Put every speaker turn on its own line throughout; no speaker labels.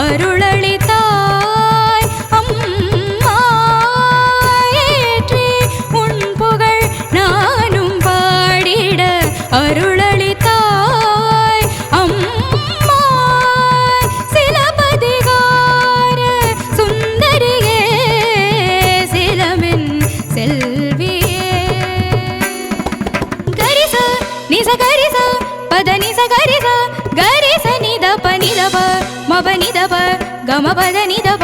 அருளளித்தாய். அம்மா ஏற்றி உன் புகழ் நானும் பாடிட அருளளித்தாய். அம்மா சிலபதிகார சுந்தரியே சிலமின் செல்வியே. கரிச நிச கரிச அவனிதவ கமபத நிதவ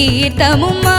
தீர்த்தமுமா